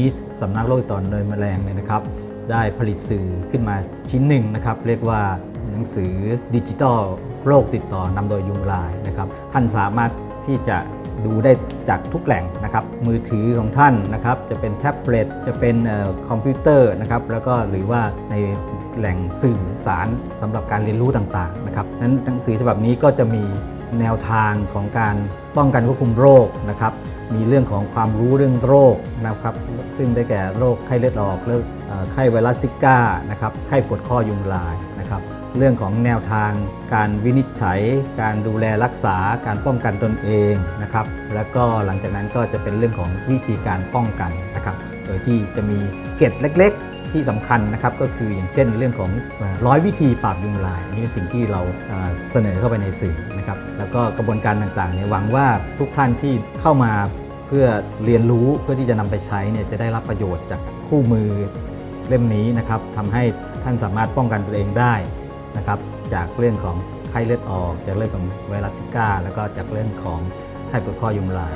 ีสสำนักโรคต่อนโดยแมลงเนี่ยนะครับ ได้ผลิตสื่อขึ้นมาชิ้นหนึ่งนะครับ เรียกว่าหนังสือดิจิตอลโรคติดต่อนำโดยยุงลายนะครับ ท่านสามารถที่จะดูได้จากทุกแหล่งนะครับ มือถือของท่านนะครับ จะเป็นแท็บเล็ตจะเป็นคอมพิวเตอร์นะครับ แล้วก็หรือว่าในแหล่งสื่อสารสำหรับการเรียนรู้ต่างๆนะครับนั้นหนังสือฉบับนี้ก็จะมี แนวทางของการป้องกันควบคุมโรคนะครับ มีเรื่องของความรู้เรื่องโรคนะครับ ซึ่งได้แก่โรคไข้เลือดออกเรื่องเอ่อไข้ไวรัสซิก้านะครับไข้ปวดข้อยุงลายนะครับ เรื่องของแนวทางการวินิจฉัย การดูแลรักษาการป้องกันตนเองนะครับ แล้วก็หลังจากนั้นก็จะเป็นเรื่องของวิธีการป้องกันนะครับ โดยที่จะมีเกร็ดเล็ก ที่สำคัญนะครับก็คืออย่างเช่นเรื่องของร้อยวิธีปราบยุงลายนี่เป็นสิ่งที่เราเสนอเข้าไปในสื่อนะครับแล้วก็กระบวนการต่างๆเนี่ยหวังว่าทุกท่านที่เข้ามาเพื่อเรียนรู้เพื่อที่จะนำไปใช้เนี่ยจะได้รับประโยชน์จากคู่มือเล่มนี้นะครับทำให้ท่านสามารถป้องกันตัวเองได้นะครับจากเรื่องของไข้เลือดออก จากเรื่องของไวรัสซิก้า แล้วก็จากเรื่องของไข้ปวดข้อยุงลาย